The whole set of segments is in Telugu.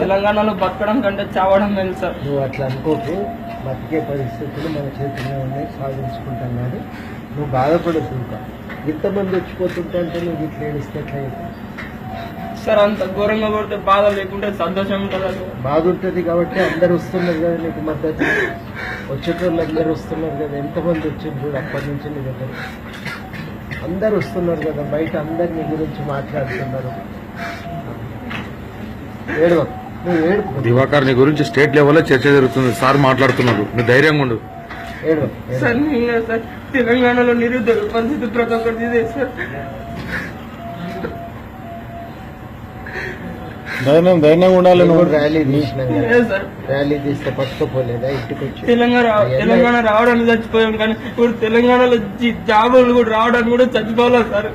తెలంగాణలో బతకడం కంటే చావడం మేలు సార్. నువ్వు అట్లా అనుకోకు. బతికే పరిస్థితులు మన చేతిలో ఉన్నాయి సాధించుకుంటాం కానీ నువ్వు బాధపడదు ఇంకా ఇంతమంది వచ్చిపోతుంటే అంటే నువ్వు ఇట్లా ఏడిస్తే ఎట్లా? సార్ అంత ఘోరంగా కొడితే బాధ లేకుంటే సంతోషం ఉంటుందా బాధ ఉంటుంది కాబట్టి అందరు వస్తున్నారు కదా నీకు మద్దతు. వచ్చేటోళ్ళు అందరు వస్తున్నారు కదా. ఎంతమంది వచ్చింది చూడు అప్పటి నుంచి నీ దగ్గర. అందరు వస్తున్నారు కదా. బయట అందరు నీ గురించి మాట్లాడుతున్నారు. దివాకర్ నీ గురించి స్టేట్ లెవెల్లో చర్చ జరుగుతుంది. సార్ మాట్లాడుతున్నారు నువ్వు ధైర్యంగా ఉండు. సార్ సార్ తెలంగాణలో నిరుద్యోగ పరిస్థితి ప్రతి ఒక్కటి సార్. ధైర్యం ధైర్యంగా ఉండాలి నువ్వు. ర్యాలీ తీసినాం కదా. ఇదే సార్. ర్యాలీ తీస్తే పట్టుకోపోలేదా ఇంటికి వచ్చి తెలంగాణ తెలంగాణ రావడానికి చచ్చిపోయాం కానీ ఇప్పుడు తెలంగాణలో జాబులు కూడా రావడానికి కూడా చచ్చిపోవాలి సార్?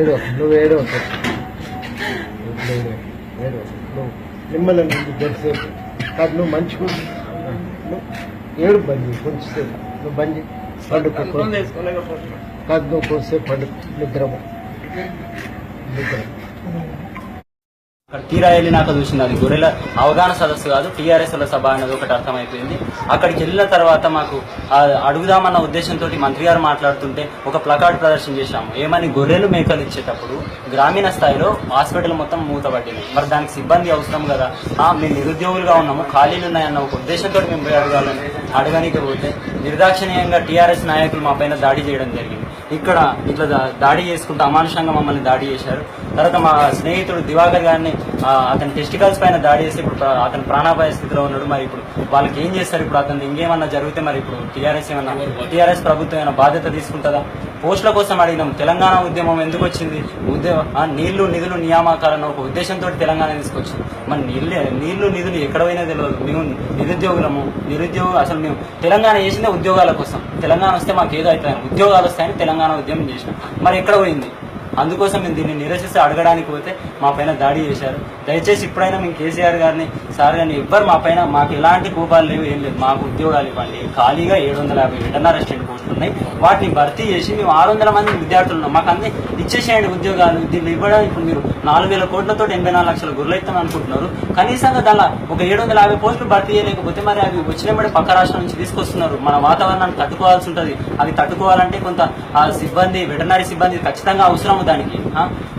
ఏడో నువ్వు ఏడో ఏడో నువ్వు నిమ్మల నుండి జరిసేపు కాదు నువ్వు మంచిగా ఉండు. నువ్వు ఏడు బంద్ చేయి కొంచెంసేపు. నువ్వు బంద్ కంట్రోల్ చేసుకోలేకపోతున్నాం కాదు నువ్వు కొంచెంసేపు పండు నిద్రము నిద్ర. అక్కడ తీరా వెళ్ళినాక చూసింది అది గొర్రెల అవగాహన సదస్సు కాదు టీఆర్ఎస్ సభ అనేది ఒకటి అర్థమైపోయింది. అక్కడికి వెళ్ళిన తర్వాత మాకు అడుగుదామన్న ఉద్దేశంతో మంత్రి గారు మాట్లాడుతుంటే ఒక ప్లకార్డ్ ప్రదర్శన చేశాము ఏమని గొర్రెలు మేకలు ఇచ్చేటప్పుడు గ్రామీణ స్థాయిలో హాస్పిటల్ మొత్తం మూతపట్టింది మరి దానికి సిబ్బంది అవసరం కదా? మేము నిరుద్యోగులుగా ఉన్నాము ఖాళీలు ఉన్నాయన్న ఒక ఉద్దేశంతో మేము పోయి అడగాలని అడగనికి పోతే నిర్దాక్షిణీయంగా టీఆర్ఎస్ నాయకులు మా పైన దాడి చేయడం జరిగింది. ఇక్కడ ఇట్లా దాడి చేసుకుంటూ అమానుషంగా మమ్మల్ని దాడి చేశారు. తర్వాత మా స్నేహితుడు దివాకర్ గారిని అతని టెస్టికల్స్ పైన దాడి చేసి ఇప్పుడు అతని అతను ప్రాణాపాయ స్థితిలో ఉన్నాడు. మరి ఇప్పుడు వాళ్ళకి ఏం చేస్తారు? ఇప్పుడు అతను ఇంకేమన్నా జరిగితే మరి ఇప్పుడు టీఆర్ఎస్ ఏమన్నా టీఆర్ఎస్ ప్రభుత్వం ఏమైనా బాధ్యత తీసుకుంటుందా? పోస్టుల కోసం అడిగినాం. తెలంగాణ ఉద్యమం ఎందుకు వచ్చింది? ఉద్యమ నీళ్ళు నిధులు నియామకాలను ఒక ఉద్దేశంతో తెలంగాణ తీసుకొచ్చింది. మరి నీళ్ళు నీళ్ళు నిధులు ఎక్కడ పోయినా తెలియదు. మేము నిరుద్యోగులము. నిరుద్యోగ అసలు మేము తెలంగాణ చేసిందే ఉద్యోగాల కోసం. తెలంగాణ వస్తే మాకు ఏదో అవుతుంది ఉద్యోగాలు వస్తాయని తెలంగాణ ఉద్యమం చేసినాం. మరి ఎక్కడ పోయింది? అందుకోసం మేము దీన్ని నిరసిస్తే అడగడానికి పోతే మా పైన దాడి చేశారు. దయచేసి ఇప్పుడైనా మేము కేసీఆర్ గారిని సార్ గారిని ఎవ్వరు మా పైన మాకు ఎలాంటి కోపాలు లేవు ఏం లేదు మాకు ఉద్యోగాలు ఇవ్వండి. ఖాళీగా ఏడు వందల యాభై వెటర్నరీ అసిస్టెంట్ పోస్టులు ఉన్నాయి. వాటిని భర్తీ చేసి మేము ఆరు వందల మంది విద్యార్థులు ఉన్నాం. మాకు అన్ని ఇచ్చేసేయండి ఉద్యోగాలు. దీన్ని ఇవ్వడం ఇప్పుడు మీరు నాలుగు వేల కోట్లతో ఎనభై నాలుగు లక్షల గుర్రెలు అనుకుంటున్నారు. కనీసంగా దానిలో ఒక ఏడు వందల యాభై పోస్టులు భర్తీ చేయలేకపోతే మరి అవి వచ్చినప్పుడే పక్క రాష్ట్రం నుంచి తీసుకొస్తున్నారు. మన వాతావరణాన్ని తట్టుకోవాల్సి ఉంటుంది. అవి తట్టుకోవాలంటే కొంత ఆ సిబ్బంది వెటర్నరీ సిబ్బంది ఖచ్చితంగా అవసరం దానికి.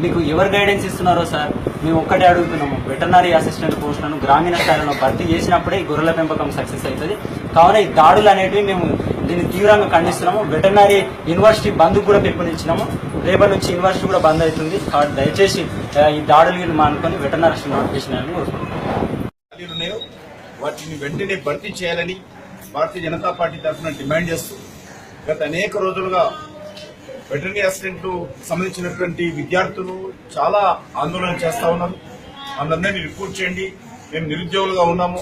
మీకు ఎవరు గైడెన్స్ ఇస్తున్నారో సార్? మేము ఒక్కటే అడుగుతున్నాము. వెటర్నరీ అసిస్టెంట్ పోస్టులను గ్రామీణ స్థాయిలో భర్తీ చేసినప్పుడే ఈ గొర్రెల పెంపకం సక్సెస్ అవుతుంది. కావున ఈ దాడులు అనేటివి మేము దీన్ని తీవ్రంగా ఖండిస్తున్నాము. వెటర్నరీ యూనివర్సిటీ బంద్ కూడా పిలుపునిచ్చినాము రేపటి నుంచి యూనివర్సిటీ కూడా బంద్ అవుతుంది. కాబట్టి దయచేసి ఈ దాడులు వీళ్ళు మానుకొని వెటర్నరీ నోటిఫికేషన్ అని వాటిని వెంటనే భర్తీ చేయాలని భారతీయ జనతా పార్టీ తరఫున డిమాండ్ చేస్తూ గత అనేక రోజులుగా వెటర్నరీ అసిస్టెంట్ సంబంధించినటువంటి విద్యార్థులు చాలా ఆందోళన చేస్తా ఉన్నారు. మనందరినీ రిక్రూట్ చేయండి. మేము నిరుద్యోగులుగా ఉన్నాము.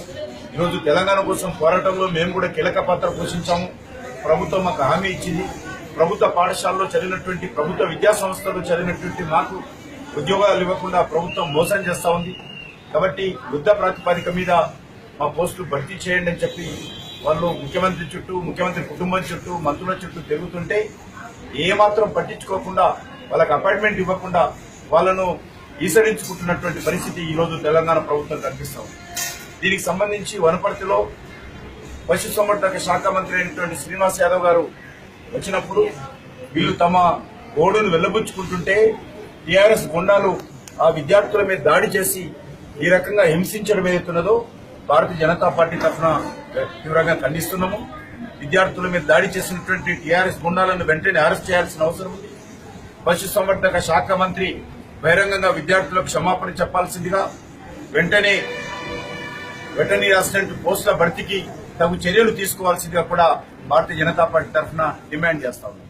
ఈరోజు తెలంగాణ కోసం పోరాటంలో మేము కూడా కీలక పాత్ర పోషించాము. ప్రభుత్వం మాకు హామీ ఇచ్చింది. ప్రభుత్వ పాఠశాలలో చదివినటువంటి ప్రభుత్వ విద్యా సంస్థలు చదివినటువంటి మాకు ఉద్యోగాలు ఇవ్వకుండా ప్రభుత్వం మోసం చేస్తూ ఉంది. కాబట్టి యుద్ధ ప్రాతిపదిక మీద మా పోస్టులు భర్తీ చేయండి అని చెప్పి వాళ్ళు ముఖ్యమంత్రి చుట్టూ ముఖ్యమంత్రి కుటుంబం చుట్టూ మంత్రుల చుట్టూ తిరుగుతుంటే ఏమాత్రం పట్టించుకోకుండా వాళ్ళకి అపాయింట్మెంట్ ఇవ్వకుండా వాళ్ళను ఈసరించుకుంటున్నటువంటి పరిస్థితి ఈరోజు తెలంగాణ ప్రభుత్వం కనిపిస్తాం దీనికి సంబంధించి వనపర్తిలో పశుసంవర్ధక శాఖ మంత్రి అయినటువంటి శ్రీనివాస్ యాదవ్ గారు వచ్చినప్పుడు వీళ్ళు తమ గోడును వెల్లబుచ్చుకుంటుంటే టీఆర్ఎస్ గుండాలు ఆ విద్యార్థుల మీద దాడి చేసి ఈ రకంగా హింసించడం ఏదైతున్నదో భారతీయ జనతా పార్టీ తరఫున తీవ్రంగా ఖండిస్తున్నాము. విద్యార్థుల మీద దాడి చేసినటువంటి టీఆర్ఎస్ గుండాలను వెంటనే అరెస్ట్ చేయాల్సిన అవసరం ఉంది. పశుసంవర్ధక శాఖ మంత్రి బహిరంగంగా విద్యార్థులకు క్షమాపణ చెప్పాల్సిందిగా వెంటనే వెటర్నరీ అసిస్టెంట్ పోస్టుల భర్తీకి తగు చర్యలు తీసుకోవాల్సిందిగా కూడా భారతీయ జనతా పార్టీ తరఫున డిమాండ్ చేస్తా ఉన్నాం.